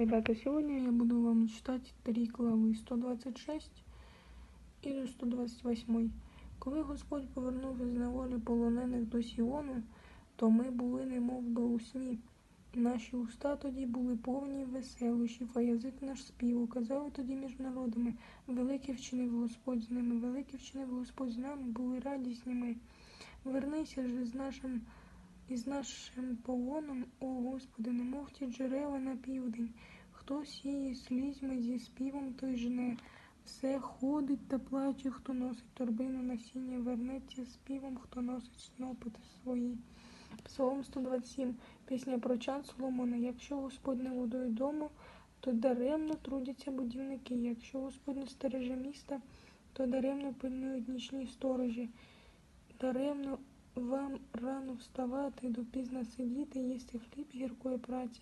Ребята, сегодня я буду вам читать три глави 126 і 128. Коли Господь повернув із неволі полонених до Сіону, то ми були немов би у сні. Наші уста тоді були повні веселощів, а язик наш співу. Казали тоді між народами, велике вчинив Господь з ними, велике вчинив Господь з нами, були радісні ми. Вернися ж з нашим із нашим полоном, о Господи, немов ті джерела на південь. Хто сіє слізьми зі співом, той жне. Все ходить та плаче, хто носить торбину насіння, вернеться співом, хто носить снопити свої. Псалом 127. Пісня про чан Соломона. Якщо Господь не водою дому, то даремно трудяться будівники. Якщо Господь не стереже міста, то даремно пильнують нічні сторожі. Даремно вам рано вставати, допізно сидіти, їсти хліб гіркої праці.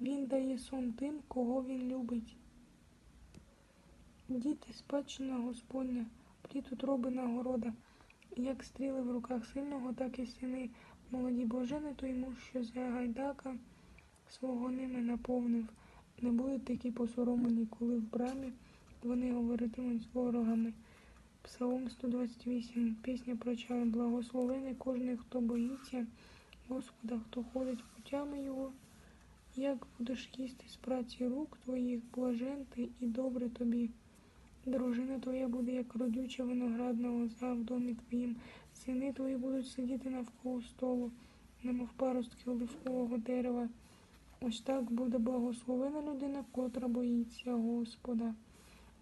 Він дає сон тим, кого він любить. Діти, спадщина Господня, плід утроби нагорода. Як стріли в руках сильного, так і сини молоді божени, той муж, що за гайдака свого ними наповнив. Не будуть такі посоромлені, коли в брамі вони говоритимуть з ворогами. Псалом 128. Пісня про чай. Благословений кожний, хто боїться Господа, хто ходить путями Його. Як будеш їсти з праці рук твоїх, блажен ти і добре тобі. Дружина твоя буде, як родюча виноградна лоза в домі твоїм. Сини твої будуть сидіти навколо столу, немов паростки оливкового дерева. Ось так буде благословена людина, котра боїться Господа.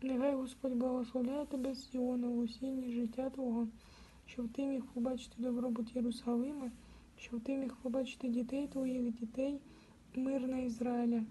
Нехай Господь благословляє тебе з Сіону в осінні життя Твого, щоб ти міг побачити добробут Єрусалима, щоб ти міг побачити дітей твоїх дітей, мир на Ізраїля.